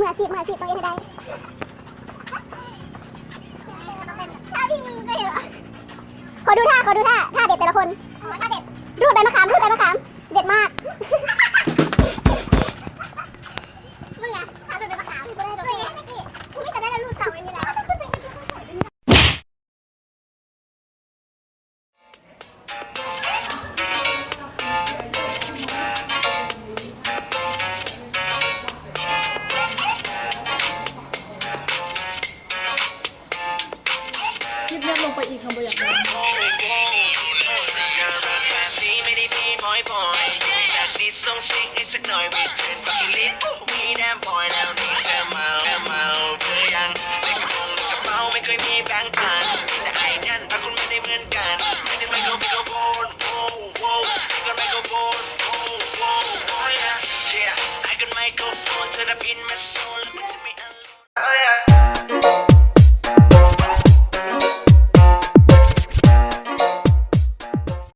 มืออาชีพมืออาชีพต้องเล่นให้ได้ท่าพี่มือได้เหรอขอดูท่าขอดูท่าท่าเด็ดแต่ละคนท่าเด็ดรูดใบมะขามรูดใบมะขาม เด็ดมาก เงบลงไปอีกคำประหยัดเนกัธอรับินมา